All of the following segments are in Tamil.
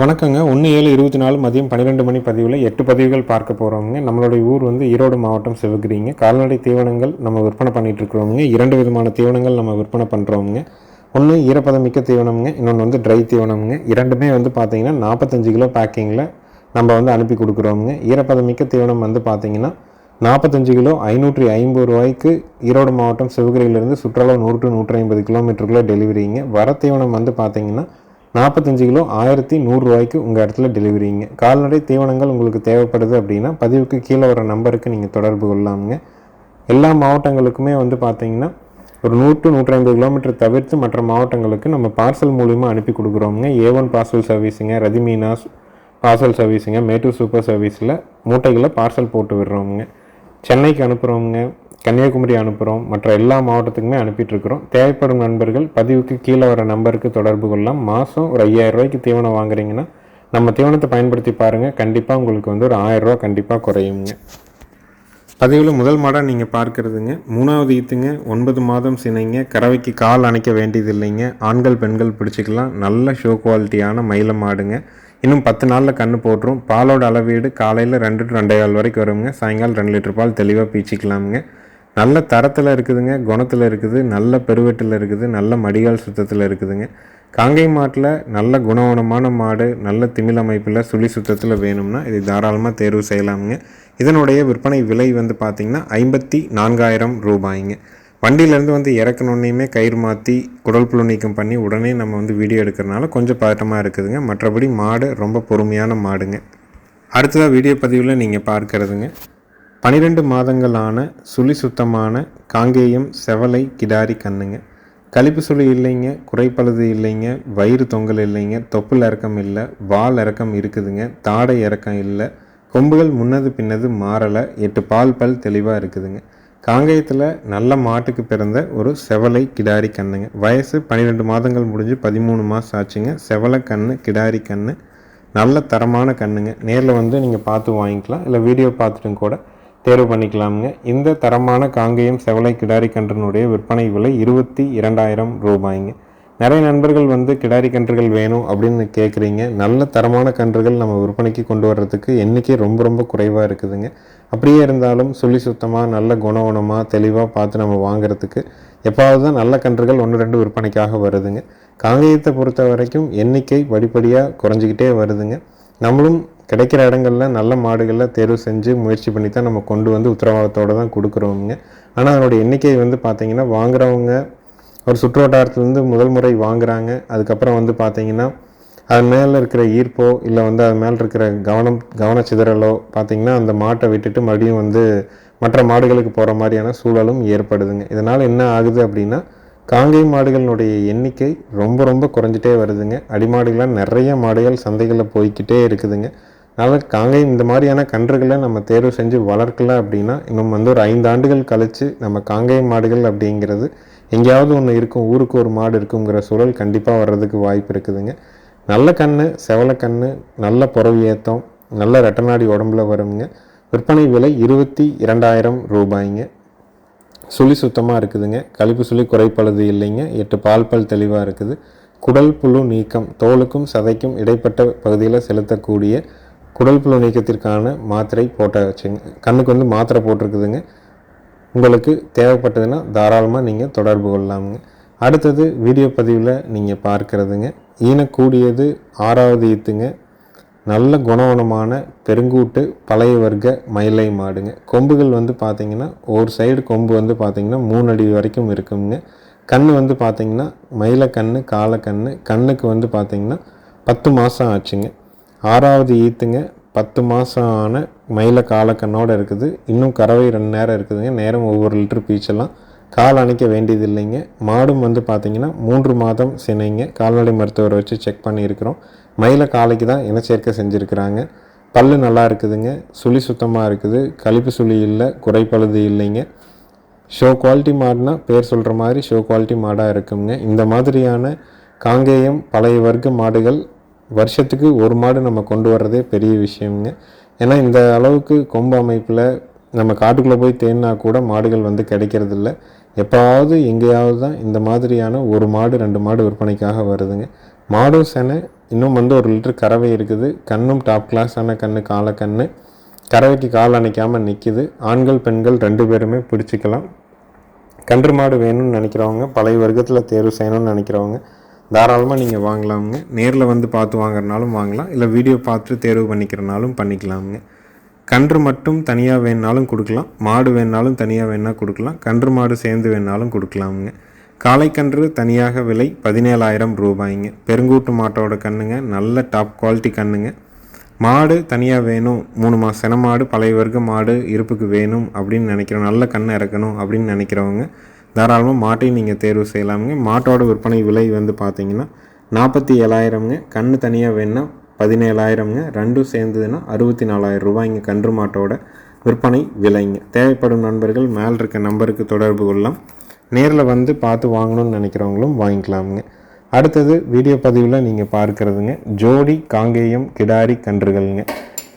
வணக்கங்க. ஒன்று ஏழு இருபத்தி நாலு மதியம் பன்னிரெண்டு மணி பதிவில் எட்டு பதிவுகள் பார்க்க போகிறவங்க நம்மளுடைய ஊர் வந்து ஈரோடு மாவட்டம் சிவகிரிங்க. கால்நடை தீவனங்கள் நம்ம விற்பனை பண்ணிட்டு இருக்கிறோமுங்க. இரண்டு விதமான தீவனங்கள் நம்ம விற்பனை பண்ணுறோமுங்க ஒன்று ஈரப்பதமிக்க தீவனம்ங்க. இன்னொன்று வந்து ட்ரை தீவனம்ங்க. இரண்டுமே வந்து பார்த்திங்கன்னா நாற்பத்தஞ்சு கிலோ பேக்கிங்கில் நம்ம வந்து அனுப்பி கொடுக்குறோமுங்க. ஈரப்பதமிக்க தீவனம் வந்து பார்த்தீங்கன்னா நாற்பத்தஞ்சு கிலோ ஐநூற்றி ஐம்பது ரூபாய்க்கு ஈரோடு மாவட்டம் சிவகிரியிலிருந்து சுற்றளவு நூறு டு நூற்றி ஐம்பது கிலோமீட்டருக்குள்ளே டெலிவரிங்க வர தீவனம் வந்து பார்த்திங்கன்னா நாற்பத்தஞ்சு கிலோ ஆயிரத்தி நூறுரூவாய்க்கு உங்கள் இடத்துல டெலிவரிங்க கால்நடை தீவனங்கள் உங்களுக்கு தேவைப்படுது அப்படின்னா பதிவுக்கு கீழே வர நம்பருக்கு நீங்கள் தொடர்பு கொள்ளாமங்க. எல்லா மாவட்டங்களுக்குமே வந்து பார்த்தீங்கன்னா ஒரு நூறு டு நூற்றி ஐம்பது கிலோமீட்டர் தவிர்த்து மற்ற மாவட்டங்களுக்கு நம்ம பார்சல் மூலிமா அனுப்பி கொடுக்குறோமுங்க. ஏ ஒன் பார்சல் சர்வீஸுங்க ரதிமீனாஸ் பார்சல் சர்வீஸுங்க மேட்டூர் சூப்பர் சர்வீஸில் மூட்டைகளை பார்சல் போட்டு விடுறோமுங்க. சென்னைக்கு அனுப்புகிறோமுங்க கன்னியாகுமரி அனுப்புகிறோம் மற்ற எல்லா மாவட்டத்துக்குமே அனுப்பிட்டுருக்குறோம். தேவைப்படும் நண்பர்கள் பதிவுக்கு கீழே வர நம்பருக்கு தொடர்பு கொள்ளலாம். மாதம் ஒரு ஐயாயிரம் ரூபாய்க்கு தீவனம் வாங்குறீங்கன்னா நம்ம தீவனத்தை பயன்படுத்தி பாருங்கள் கண்டிப்பாக உங்களுக்கு வந்து ஒரு ஆயிரரூவா கண்டிப்பாக குறையுங்க. பதிவில் முதல் மாடாக நீங்கள் பார்க்குறதுங்க. மூணாவது ஈத்துங்க. ஒன்பது மாதம் சினைங்க. கறவைக்கு கால் அணைக்க வேண்டியது இல்லைங்க ஆண்கள் பெண்கள் பிடிச்சிக்கலாம். நல்ல ஷோ குவாலிட்டியான மயில மாடுங்க. இன்னும் பத்து நாளில் கன்று போட்டுரும். பாலோட அளவீடு காலையில் ரெண்டு டு ரெண்டே கால் வரைக்கும் வருங்க. சாயங்காலம் ரெண்டு லிட்டர் பால் தெளிவாக பீச்சிக்கலாமுங்க. நல்ல தரத்தில் இருக்குதுங்க குணத்தில் இருக்குது நல்ல பெருவெட்டில் இருக்குது நல்ல மடிகால் சுத்தத்தில் இருக்குதுங்க. காங்கை மாட்டில் நல்ல குணவனமான மாடு நல்ல திமிழ் அமைப்பில் சுழி சுத்தத்தில் வேணும்னா இதை தாராளமாக தேர்வு செய்யலாமுங்க. இதனுடைய விற்பனை விலை வந்து பார்த்திங்கன்னா ஐம்பத்தி நான்காயிரம் ரூபாய்ங்க. வண்டியிலேருந்து வந்து இறக்கணுன்னையுமே கயிறு மாற்றி குடல் புழு நீக்கம் பண்ணி உடனே நம்ம வந்து வீடியோ எடுக்கிறனால கொஞ்சம் பதட்டமாக இருக்குதுங்க. மற்றபடி மாடு ரொம்ப பொறுமையான மாடுங்க. அடுத்ததாக வீடியோ பதிவில் நீங்கள் பார்க்கறதுங்க. பனிரெண்டு மாதங்களான சுழி சுத்தமான காங்கேயம் செவலை கிடாரி கண்ணுங்க. கழிப்பு சுழி இல்லைங்க குறைப்பழுது இல்லைங்க வயிறு தொங்கல் இல்லைங்க தொப்புள் இறக்கம் இல்லை வால் இறக்கம் இருக்குதுங்க தாடை இறக்கம் இல்லை கொம்புகள் முன்னது பின்னது மாறலை எட்டு பால் பல் தெளிவாக இருக்குதுங்க. காங்கேயத்தில் நல்ல மாட்டுக்கு பிறந்த ஒரு செவலை கிடாரி கண்ணுங்க. வயசு பன்னிரெண்டு மாதங்கள் முடிஞ்சு பதிமூணு மாதம் ஆச்சுங்க. செவலை கண்ணு கிடாரி கண்ணு நல்ல தரமான கண்ணுங்க. நேரில் வந்து நீங்கள் பார்த்து வாங்கிக்கலாம். இல்லை வீடியோ பார்த்துட்டும் கூட தேர்வு பண்ணிக்கலாமுங்க. இந்த தரமான காங்கேயம் செவலை கிடாரி கன்றினுடைய விற்பனை விலை இருபத்தி இரண்டாயிரம் ரூபாய்ங்க. நிறைய நண்பர்கள் வந்து கிடாரி கன்றுகள் வேணும் அப்படின்னு கேட்குறீங்க நல்ல தரமான கன்றுகள் நம்ம விற்பனைக்கு கொண்டு வர்றதுக்கு எண்ணிக்கை ரொம்ப ரொம்ப குறைவாக இருக்குதுங்க. அப்படியே இருந்தாலும் சொல்லி சுத்தமாக நல்ல குணவனமாக தெளிவாக பார்த்து நம்ம வாங்குறதுக்கு எப்பாவது தான் நல்ல கன்றுகள் ஒன்று ரெண்டு விற்பனைக்காக வருதுங்க. காங்கேயத்தை பொறுத்த வரைக்கும் எண்ணிக்கை படிப்படியாக குறைஞ்சிக்கிட்டே வருதுங்க. நம்மளும் கிடைக்கிற இடங்களில் நல்ல மாடுகளில் தேர்வு செஞ்சு முயற்சி பண்ணி தான் நம்ம கொண்டு வந்து உத்தரவாதத்தோடு தான் கொடுக்குறோங்க ஆனால் அதனுடைய எண்ணிக்கை வந்து பார்த்திங்கன்னா வாங்குறவங்க ஒரு சுற்று வட்டாரத்துலேருந்து முதல் முறை வாங்குறாங்க. அதுக்கப்புறம் வந்து பார்த்திங்கன்னா அது மேலே இருக்கிற ஈர்ப்போ இல்லை வந்து அது மேலே இருக்கிற கவனம் கவனச்சிதறலோ பார்த்திங்கன்னா அந்த மாட்டை விட்டுட்டு மறுபடியும் வந்து மற்ற மாடுகளுக்கு போகிற மாதிரியான சூழலும் ஏற்படுதுங்க. இதனால் என்ன ஆகுது அப்படின்னா காங்கை மாடுகளினுடைய எண்ணிக்கை ரொம்ப ரொம்ப குறைஞ்சிட்டே வருதுங்க. அடிமாடுகளாக நிறைய மாடுகள் சந்தைகளில் போய்கிட்டே இருக்குதுங்க. அதனால் காங்கை இந்த மாதிரியான கன்றுகளை நம்ம தேர்வு செஞ்சு வளர்க்கல அப்படின்னா இன்னும் வந்து ஒரு ஐந்து ஆண்டுகள் கழித்து நம்ம காங்கை மாடுகள் அப்படிங்கிறது எங்கேயாவது ஒன்று இருக்கும் ஊருக்கு ஒரு மாடு இருக்குங்கிற சூழல் கண்டிப்பாக வர்றதுக்கு வாய்ப்பு இருக்குதுங்க. நல்ல கண்ணு செவல கண்ணு நல்ல புறவு ஏத்தம் நல்ல ரெட்டநாடி உடம்புல வருங்க. விற்பனை விலை இருபத்தி இரண்டாயிரம் ரூபாய்ங்க. சுழி சுத்தமாக இருக்குதுங்க. கழிப்பு சுழி குறைப்பழுது இல்லைங்க. எட்டு பால் பல் தெளிவாக இருக்குது. குடல் புழு நீக்கம் தோலுக்கும் சதைக்கும் இடைப்பட்ட பகுதியில் செலுத்தக்கூடிய குடல்புழு நீக்கத்திற்கான மாத்திரை போட்ட வச்சுங்க கண்ணுக்கு வந்து மாத்திரை போட்டிருக்குதுங்க. உங்களுக்கு தேவைப்பட்டதுன்னா தாராளமாக நீங்கள் தொடர்பு கொள்ளலாமுங்க. அடுத்தது வீடியோ பதிவில் நீங்கள் பார்க்குறதுங்க. ஈனக்கூடியது ஆறாவது ஈத்துங்க. நல்ல குணவனமான பெருங்கூட்டு பழைய வர்க்க மயிலை மாடுங்க. கொம்புகள் வந்து பார்த்திங்கன்னா ஒரு சைடு கொம்பு வந்து பார்த்திங்கன்னா மூணு அடி வரைக்கும் இருக்குங்க. கண் வந்து பார்த்தீங்கன்னா மயில கண் காலை கண் கண்ணுக்கு வந்து பார்த்தீங்கன்னா பத்து மாதம் ஆச்சுங்க. ஆறாவது ஈத்துங்க பத்து மாதம் ஆன மயில காலக்கண்ணோடு இருக்குது. இன்னும் கறவை ரெண்டு நேரம் இருக்குதுங்க. நேரம் ஒவ்வொரு லிட்டர் பீச்செல்லாம் கால் அணைக்க வேண்டியது இல்லைங்க மாடும் வந்து பார்த்தீங்கன்னா மூன்று மாதம் சினைங்க. கால்நடை மருத்துவரை வச்சு செக் பண்ணியிருக்கிறோம். மயில காலைக்கு தான் இனச்சேர்க்கை செஞ்சுருக்கிறாங்க. பல்லு நல்லா இருக்குதுங்க. சுழி சுத்தமாக இருக்குது. கழிப்பு சுழி இல்லை. குறைப்பழுது இல்லைங்க. ஷோ குவாலிட்டி மாடுனா பேர் சொல்கிற மாதிரி ஷோ குவாலிட்டி மாடாக இருக்குங்க. இந்த மாதிரியான காங்கேயம் பழைய வர்க்க மாடுகள் வருஷத்துக்கு ஒரு மாடு நம்ம கொண்டு வர்றதே பெரிய விஷயம்ங்க. ஏன்னா இந்த அளவுக்கு கொம்பு அமைப்பில் நம்ம காட்டுக்குள்ளே போய் தேன்னா கூட மாடுகள் வந்து கிடைக்கிறதில்ல. எப்போவாவது எங்கேயாவது தான் இந்த மாதிரியான ஒரு மாடு ரெண்டு மாடு விற்பனைக்காக வருதுங்க. மாடும் செனை இன்னும் வந்து ஒரு லிட்டர் கறவை இருக்குது. கண்ணும் டாப் கிளாஸான கண்ணு காலை கண்ணு. கறவைக்கு கால் அணைக்காமல் நிற்கிது ஆண்கள் பெண்கள் ரெண்டு பேருமே பிடிச்சிக்கலாம். கன்று மாடு வேணும்னு நினைக்கிறவங்க பழைய வர்க்கத்தில் தேர்வு செய்யணும்னு நினைக்கிறவங்க தாராளமாக நீங்கள் வாங்கலாமுங்க. நேரில் வந்து பார்த்து வாங்குறனாலும் வாங்கலாம். இல்லை வீடியோ பார்த்துட்டு தேர்வு பண்ணிக்கிறனாலும் பண்ணிக்கலாமுங்க. கன்று மட்டும் தனியாக வேணுனாலும் கொடுக்கலாம். மாடு வேணுனாலும் தனியாக வேணால் கொடுக்கலாம். கன்று மாடு சேர்ந்து வேணுனாலும் கொடுக்கலாமுங்க. காளைக்கன்று தனியாக விலை பதினேழாயிரம் ரூபாய்ங்க. பெருங்கூட்டு மாட்டோட கண்ணுங்க. நல்ல டாப் குவாலிட்டி கண்ணுங்க. மாடு தனியாக வேணும். மூணு மாதம் சென மாடு பழைய வர்க்க மாடு இருப்புக்கு வேணும் அப்படின்னு நினைக்கிறோம். நல்ல கண்ணை இறக்கணும் அப்படின்னு நினைக்கிறவங்க தாராளமாக மாட்டையும் நீங்கள் தேர்வு செய்யலாமுங்க. மாட்டோட விற்பனை விலை வந்து பார்த்தீங்கன்னா நாற்பத்தி ஏழாயிரம்ங்க. கன்று தனியாக வேணுன்னா பதினேழாயிரம்ங்க. ரெண்டும் சேர்ந்ததுன்னா அறுபத்தி நாலாயிரம் ரூபாய்ங்க கன்று மாட்டோட விற்பனை விலைங்க. தேவைப்படும் நண்பர்கள் மேல் இருக்க நம்பருக்கு தொடர்பு கொள்ளலாம். நேரில் வந்து பார்த்து வாங்கணும்னு நினைக்கிறவங்களும் வாங்கிக்கலாமுங்க. அடுத்தது வீடியோ பதிவில் நீங்கள் பார்க்குறதுங்க. ஜோடி காங்கேயம் கிடாரி கன்றுகள்ங்க.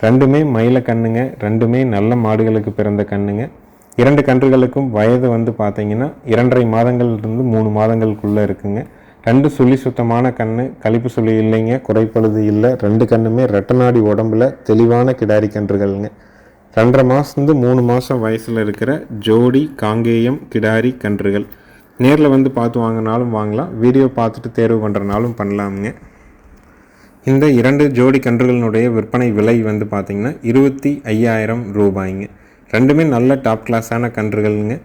ரெண்டுமே மயில கண்ணுங்க. ரெண்டுமே நல்ல மாடுகளுக்கு பிறந்த கண்ணுங்க. இரண்டு கன்றுகளுக்கும் வயது வந்து பார்த்தீங்கன்னா இரண்டரை மாதங்கள்லேருந்து மூணு மாதங்களுக்குள்ளே இருக்குங்க. ரெண்டு சுழி சுத்தமான கன்று கழிப்பு சுழி இல்லைங்க குறைப்பழுது இல்லை. ரெண்டு கண்ணுமே ரெட்டநாடி உடம்புல தெளிவான கிடாரி கன்றுகள்ங்க. ரெண்டரை மாதத்துலேருந்து மூணு மாதம் வயசில் இருக்கிற ஜோடி காங்கேயம் கிடாரி கன்றுகள். நேரில் வந்து பார்த்து வாங்கினாலும் வாங்கலாம். வீடியோ பார்த்துட்டு தேர்வு பண்ணுறனாலும் பண்ணலாமுங்க. இந்த இரண்டு ஜோடி கன்றுகளினுடைய விற்பனை விலை வந்து பார்த்திங்கன்னா இருபத்தி ஐயாயிரம் ரூபாய்ங்க. ரெண்டுமே நல்ல டாப் கிளாஸான கன்றுகள்ங்க.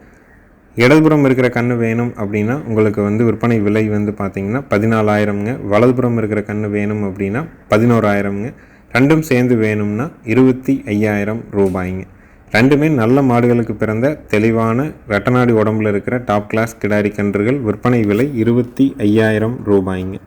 இடதுபுறம் இருக்கிற கன்று வேணும் அப்படின்னா உங்களுக்கு வந்து விற்பனை விலை வந்து பார்த்திங்கன்னா பதினாலாயிரம்ங்க. வலதுபுறம் இருக்கிற கன்று வேணும் அப்படின்னா பதினோராயிரம்ங்க. ரெண்டும் சேர்ந்து வேணும்னா இருபத்தி ஐயாயிரம் ரூபாய்ங்க. ரெண்டுமே நல்ல மாடுகளுக்கு பிறந்த தெளிவான ரெட்டநாடி உடம்புல இருக்கிற டாப் கிளாஸ் கிடாரி கன்றுகள் விற்பனை விலை இருபத்தி ஐயாயிரம் ரூபாய்ங்க.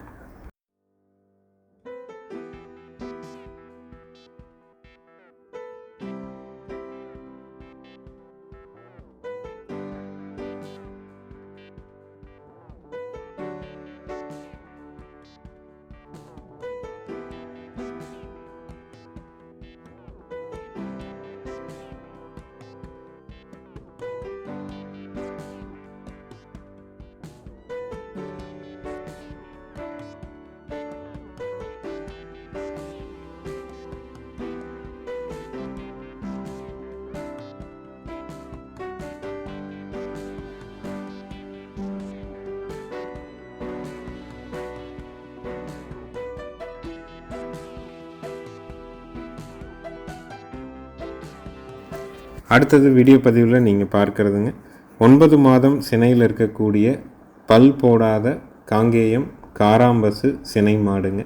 அடுத்தது வீடியோ பதிவில் நீங்கள் பார்க்குறதுங்க. ஒன்பது மாதம் சினையில் இருக்கக்கூடிய பல் போடாத காங்கேயம் காராம்பசு சினை மாடுங்க.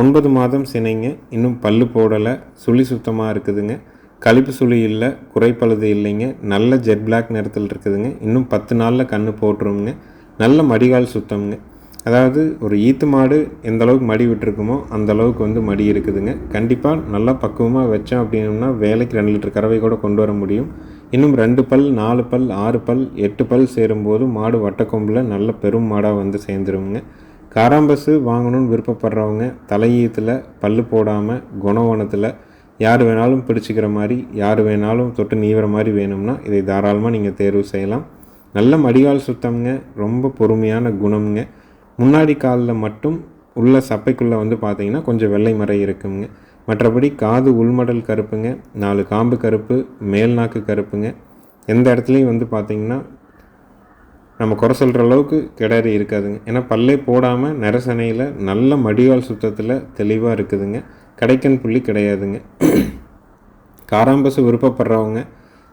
ஒன்பது மாதம் சினைங்க இன்னும் பல்லு போடலை சுழி சுத்தமாக இருக்குதுங்க. கழிப்பு சுழி இல்லை குறைப்பழுது இல்லைங்க. நல்ல ஜெட் பிளாக் நிறத்தில் இருக்குதுங்க. இன்னும் பத்து நாளில் கன்று போட்டுருவோங்க நல்ல மடிகால் சுத்தம்ங்க. அதாவது ஒரு ஈத்து மாடு எந்த அளவுக்கு மடி விட்டுருக்குமோ அந்த அளவுக்கு வந்து மடி இருக்குதுங்க. கண்டிப்பாக நல்லா பக்குவமாக வச்சோம் அப்படின்னா வேலைக்கு ரெண்டு லிட்டர் கறவை கூட கொண்டு வர முடியும். இன்னும் ரெண்டு பல் நாலு பல் ஆறு பல் எட்டு பல் சேரும்போது மாடு வட்டக்கொம்பில் நல்ல பெரும் மாடாக வந்து சேர்ந்துருவோங்க காராம்பசு வாங்கணும்னு விருப்பப்படுறவங்க தலையீத்தில் பல்லு போடாமல் குணவனத்தில் யார் வேணாலும் பிடிச்சிக்கிற மாதிரி யார் வேணாலும் தொட்டு நீவிற மாதிரி வேணும்னா இதை தாராளமாக நீங்கள் தேர்வு செய்யலாம். நல்ல மடிகால் சுத்தம்ங்க. ரொம்ப பொறுமையான குணம்ங்க. முன்னாடி காலில் மட்டும் உள்ள சப்பைக்குள்ளே வந்து பார்த்தீங்கன்னா கொஞ்சம் வெள்ளை மறை இருக்குங்க. மற்றபடி காது உள்மடல் கருப்புங்க. நாலு காம்பு கருப்பு மேல் நாக்கு கருப்புங்க. எந்த இடத்துலையும் வந்து பார்த்திங்கன்னா நம்ம குறை சொல்கிற அளவுக்கு கிடறி இருக்காதுங்க. ஏன்னா பல்லே போடாமல் நரசனையில் நல்ல மடிவால் சுத்தத்தில் தெளிவாக இருக்குதுங்க. கடைக்கன் புள்ளி கிடையாதுங்க. காராம்பசு விருப்பப்படுறவங்க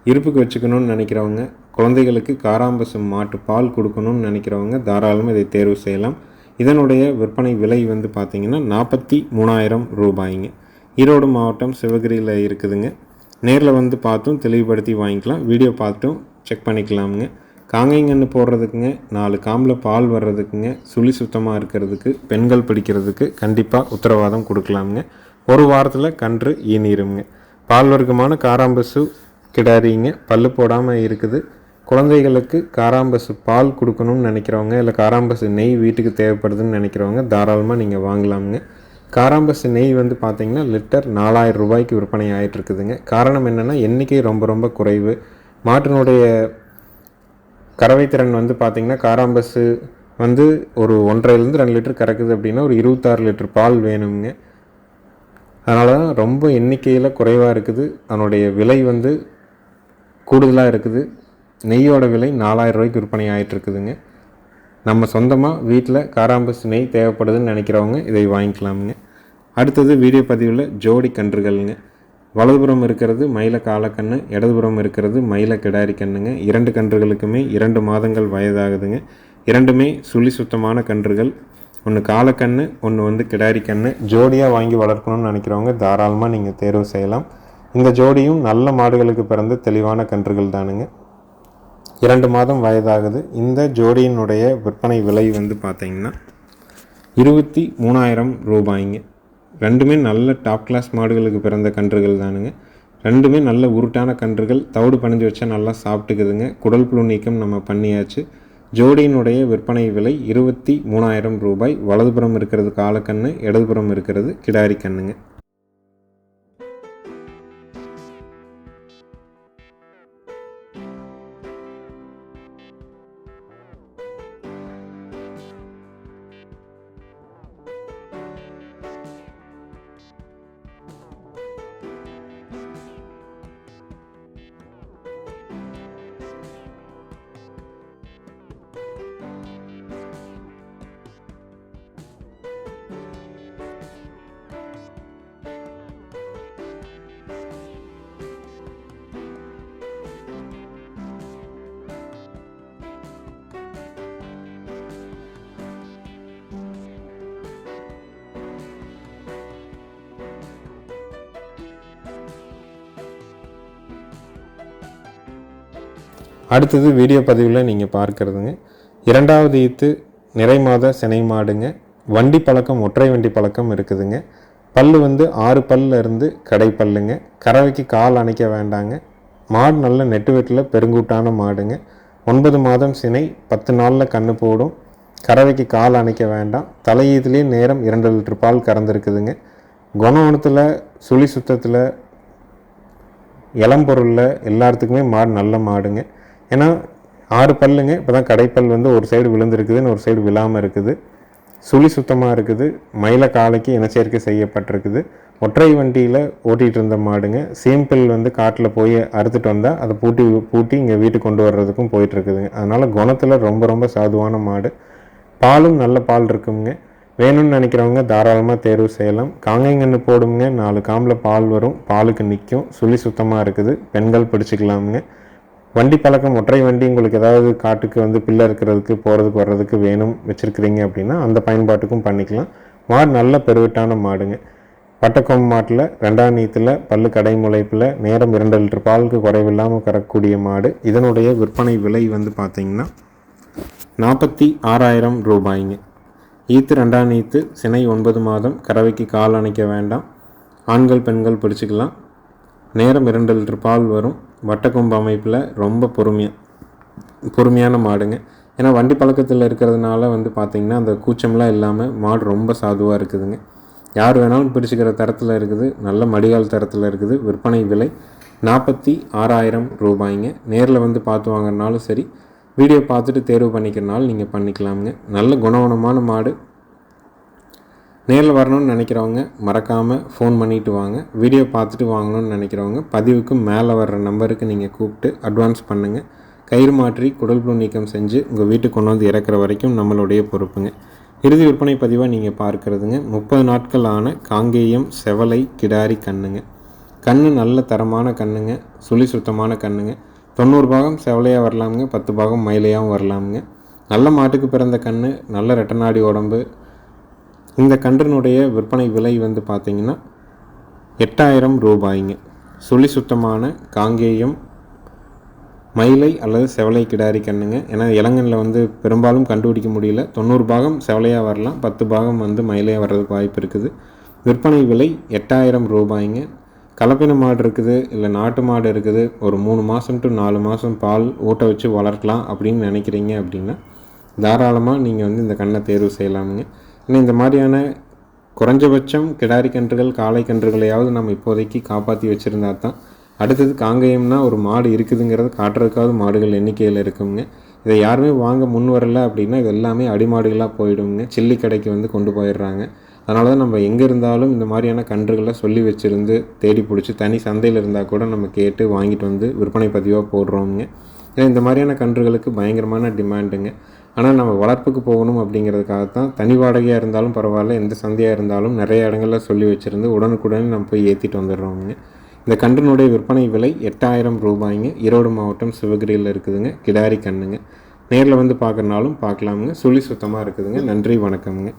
இருப்புக்கு வச்சுக்கணும்னு நினைக்கிறவங்க குழந்தைகளுக்கு காராம்பசு மாட்டு பால் கொடுக்கணும்னு நினைக்கிறவங்க தாராளமாக இதை தேர்வு செய்யலாம். இதனுடைய விற்பனை விலை வந்து பார்த்திங்கன்னா நாற்பத்தி மூணாயிரம் ரூபாய்ங்க. ஈரோடு மாவட்டம் சிவகிரியில் இருக்குதுங்க. நேரில் வந்து பார்த்தும் தெளிவுபடுத்தி வாங்கிக்கலாம். வீடியோ பார்த்தும் செக் பண்ணிக்கலாமுங்க. காங்கைங்கன்னு போடுறதுக்குங்க நாலு காம்பில் பால் வர்றதுக்குங்க சுழி சுத்தமாக இருக்கிறதுக்கு பெண்கள் பிடிக்கிறதுக்கு கண்டிப்பாக உத்தரவாதம் கொடுக்கலாமுங்க. ஒரு வாரத்தில் கன்று ஈனிருங்க பால் வர்க்கமான காராம்பசு கிடாரிங்க பல்லு போடாமல் இருக்குது. குழந்தைகளுக்கு காராம்பசு பால் கொடுக்கணும்னு நினைக்கிறவங்க இல்லை காராம்பசு நெய் வீட்டுக்கு தேவைப்படுதுன்னு நினைக்கிறவங்க தாராளமாக நீங்கள் வாங்கலாமுங்க. காராம்பசு நெய் வந்து பார்த்திங்கன்னா லிட்டர் நாலாயிரம் ரூபாய்க்கு விற்பனை ஆகிட்டு இருக்குதுங்க காரணம் என்னென்னா எண்ணிக்கை ரொம்ப ரொம்ப குறைவு. மாட்டினுடைய கறவை திறன் வந்து பார்த்திங்கன்னா காராம்பசு வந்து ஒரு ஒன்றரைலேருந்து ரெண்டு லிட்டர் கறக்குது அப்படின்னா ஒரு இருபத்தாறு லிட்டர் பால் வேணுங்க அதனால தான் ரொம்ப எண்ணிக்கையில் குறைவாக இருக்குது. அதனுடைய விலை வந்து கூடுதலாக இருக்குது. நெய்யோட விலை நாலாயிரம் ரூபாய்க்கு விற்பனை ஆகிட்டு இருக்குதுங்க. நம்ம சொந்தமாக வீட்டில் காராம்பஸ் நெய் தேவைப்படுதுன்னு நினைக்கிறவங்க இதை வாங்கிக்கலாமுங்க. அடுத்தது வீடியோ பதிவில் ஜோடி கன்றுகள்ங்க. வலதுபுறம் இருக்கிறது மயில காலக்கண்ணு இடதுபுறம் இருக்கிறது மயில கிடாரி கண்ணுங்க. இரண்டு கன்றுகளுக்குமே இரண்டு மாதங்கள் வயதாகுதுங்க. இரண்டுமே சுழி சுத்தமான கன்றுகள். ஒன்று காலக்கண்ணு ஒன்று வந்து கிடாரி கண்ணு. ஜோடியாக வாங்கி வளர்க்கணும்னு நினைக்கிறவங்க தாராளமாக நீங்கள் தேர்வு செய்யலாம். இந்த ஜோடியும் நல்ல மாடுகளுக்கு பிறந்த தெளிவான கன்றுகள் தானுங்க. இரண்டு மாதம் வயதாகுது. இந்த ஜோடியினுடைய விற்பனை விலை வந்து பார்த்தீங்கன்னா இருபத்தி மூணாயிரம் ரூபாய்ங்க. ரெண்டுமே நல்ல டாப் கிளாஸ் மாடுகளுக்கு பிறந்த கன்றுகள் தானுங்க. ரெண்டுமே நல்ல உருட்டான கன்றுகள் தவிடு பணிஞ்சு வச்சா நல்லா சாப்பிட்டுக்குதுங்க. குடல் புழு நீக்கம் நம்ம பண்ணியாச்சு. ஜோடியினுடைய விற்பனை விலை இருபத்தி மூணாயிரம் ரூபாய். வலதுபுறம் இருக்கிறது காலக்கண்ணு இடதுபுறம் இருக்கிறது கிடாரி கண்ணுங்க. அடுத்தது வீடியோ பதிவில் நீங்கள் பார்க்குறதுங்க. இரண்டாவது ஈத்து நிறை மாத சினை மாடுங்க. வண்டி பழக்கம் ஒற்றை வண்டி பழக்கம் இருக்குதுங்க. பல்லு வந்து ஆறு பல்ல இருந்து கடை பல்லுங்க. கறவைக்கு கால் அணைக்க வேண்டாங்க. மாடு நல்ல நெட்டு வெட்டில் பெருங்கூட்டான மாடுங்க. ஒன்பது மாதம் சினை பத்து நாளில் கண்ணு போடும். கறவைக்கு கால் அணைக்க வேண்டாம். தலையீதுலேயே நேரம் இரண்டு லிட்டர் பால் கறந்துருக்குதுங்க. குணவனத்தில் சுழி சுத்தத்தில் இளம்பொருளில் எல்லாத்துக்குமே மாடு நல்ல மாடுங்க. ஏன்னா ஆறு பல்லுங்க இப்போ தான் கடைப்பல் வந்து ஒரு சைடு விழுந்திருக்குதுன்னு ஒரு சைடு விழாமல் இருக்குது. சுழி சுத்தமாக இருக்குது. மயில காலைக்கு இனச்சேர்க்கை செய்யப்பட்டிருக்குது. ஒற்றை வண்டியில் ஓட்டிகிட்டு இருந்த மாடுங்க சேம்பிள் வந்து காட்டில் போய் அறுத்துட்டு வந்தால் அதை பூட்டி பூட்டி இங்கே வீட்டுக்கு கொண்டு வர்றதுக்கும் போயிட்டுருக்குதுங்க. அதனால் குணத்தில் ரொம்ப ரொம்ப சாதுவான மாடு. பாலும் நல்ல பால் இருக்குங்க. வேணும்னு நினைக்கிறவங்க தாராளமாக தேர்வு செய்யலாம். காங்கைங்கன்னு போடுங்க. நாலு காம்பில் பால் வரும். பாலுக்கு நிற்கும் சுழி சுத்தமாக இருக்குது. பெண்கள் பிடிச்சிக்கலாமுங்க. வண்டி பழக்கம் ஒற்றை வண்டி உங்களுக்கு ஏதாவது காட்டுக்கு வந்து பிள்ளை இருக்கிறதுக்கு போகிறதுக்கு வர்றதுக்கு வேணும் வச்சுருக்கிறீங்க அப்படின்னா அந்த பயன்பாட்டுக்கும் பண்ணிக்கலாம். மாடு நல்ல பெருவிட்டான மாடுங்க. பட்டக்கொம்பு மாட்டில் ரெண்டாம் நீத்தில் பல்லு கடை முளைப்பில் நேரம் இரண்டு லிட்டர் பாலுக்கு குறைவில்லாமல் கறக்கூடிய மாடு. இதனுடைய விற்பனை விலை வந்து பார்த்திங்கன்னா நாற்பத்தி ஆறாயிரம் ரூபாய்ங்க. ஈத்து ரெண்டாம் நீத்து சினை ஒன்பது மாதம் கறவைக்கு கால் அணைக்க வேண்டாம். ஆண்கள் பெண்கள் பிடிச்சிக்கலாம். நேரம் இரண்டு லிட்டர் பால் வரும். வட்டக்கொம்பு அமைப்பில் ரொம்ப பொறுமையாக பொறுமையான மாடுங்க. ஏன்னா வண்டி பழக்கத்தில் இருக்கிறதுனால வந்து பார்த்திங்கன்னா அந்த கூச்சம்லாம் இல்லாமல் மாடு ரொம்ப சாதுவாக இருக்குதுங்க. யார் வேணாலும் பிடிச்சிக்கிற தரத்தில் இருக்குது. நல்ல மடிகால் தரத்தில் இருக்குது. விற்பனை விலை நாற்பத்தி ஆறாயிரம் ரூபாய்ங்க. நேரில் வந்து பார்த்து வாங்கினாலும் சரி வீடியோ பார்த்துட்டு தேர்வு பண்ணிக்கிறனாலும் நீங்கள் பண்ணிக்கலாமுங்க. நல்ல குணவனமான மாடு. நேரில் வரணும்னு நினைக்கிறவங்க மறக்காமல் ஃபோன் பண்ணிவிட்டு வாங்க. வீடியோ பார்த்துட்டு வாங்கணும்னு நினைக்கிறவங்க பதிவுக்கு மேலே வர்ற நம்பருக்கு நீங்கள் கூப்பிட்டு அட்வான்ஸ் பண்ணுங்கள் கயிறு மாற்றி குடல் புழு நீக்கம் செஞ்சு உங்கள் வீட்டுக்கு கொண்டு வந்து இறக்குற வரைக்கும் நம்மளுடைய பொறுப்புங்க. இறுதி விற்பனை பதிவாக நீங்கள் பார்க்குறதுங்க. முப்பது நாட்கள் ஆன காங்கேயம் செவலை கிடாரி கண்ணுங்க. கண்ணு நல்ல தரமான கண்ணுங்க. சுழி சுத்தமான கண்ணுங்க. தொண்ணூறு பாகம் செவலையாக வரலாமுங்க. பத்து பாகம் மயிலையாகவும் வரலாமுங்க. நல்ல மாட்டுக்கு பிறந்த கண்ணு நல்ல ரெட்டநாடி உடம்பு இந்த கன்றினுடைய விற்பனை விலை வந்து பார்த்திங்கன்னா எட்டாயிரம் ரூபாய்ங்க. சுழி சுத்தமான காங்கேயம் மயிலை அல்லது செவலை கிடாரி கண்ணுங்க. ஏன்னா இளங்கனில் வந்து பெரும்பாலும் கண்டுபிடிக்க முடியல. தொண்ணூறு பாகம் செவலையாக வரலாம் பத்து பாகம் வந்து மயிலையாக வர்றதுக்கு வாய்ப்பு இருக்குது. விற்பனை விலை எட்டாயிரம் ரூபாய்ங்க. கலப்பின மாடு இருக்குது இல்லை நாட்டு மாடு இருக்குது. ஒரு மூணு மாதம் டு நாலு மாதம் பால் ஊட்ட வச்சு வளர்க்கலாம் அப்படின்னு நினைக்கிறீங்க அப்படின்னா தாராளமாக நீங்கள் வந்து இந்த கண்ணை தேர்வு செய்யலாமுங்க. ஏன்னா இந்த மாதிரியான குறைஞ்சபட்சம் கிடாரி கன்றுகள் காளை கன்றுகளையாவது நம்ம இப்போதைக்கு காப்பாற்றி வச்சுருந்தா தான் அடுத்தது காங்கேயம்னா ஒரு மாடு இருக்குதுங்கிறத காட்டுறதுக்காவது மாடுகள் எண்ணிக்கையில் இருக்குங்க. இதை யாருமே வாங்க முன் வரல அப்படின்னா இது எல்லாமே அடிமாடுகளாக போயிடுங்க. சில்லி கடைக்கு வந்து கொண்டு போயிடுறாங்க. அதனால தான் நம்ம எங்கே இருந்தாலும் இந்த மாதிரியான கன்றுகளை சொல்லி வச்சுருந்து தேடி பிடிச்சி தனி சந்தையில் இருந்தால் கூட நம்ம கேட்டு வாங்கிட்டு வந்து விற்பனை பதிவாக போடுறோங்க. ஏன்னா இந்த மாதிரியான கன்றுகளுக்கு பயங்கரமான டிமாண்டுங்க. ஆனால் நம்ம வளர்ப்புக்கு போகணும் அப்படிங்கிறதுக்காக தான் தனி வாடகையாக இருந்தாலும் பரவாயில்ல எந்த சந்தையாக இருந்தாலும் நிறைய இடங்களில் சொல்லி வச்சுருந்து உடனுக்குடனே நம்ம போய் ஏற்றிட்டு வந்துடுறோங்க இந்த கன்றினுடைய விற்பனை விலை எட்டாயிரம் ரூபாய்ங்க. ஈரோடு மாவட்டம் சிவகிரியில் இருக்குதுங்க. கிடாரி கண்ணுங்க. நேரில் வந்து பார்க்குறனாலும் பார்க்கலாமுங்க. சுழி சுத்தமாக இருக்குதுங்க. நன்றி வணக்கம்ங்க.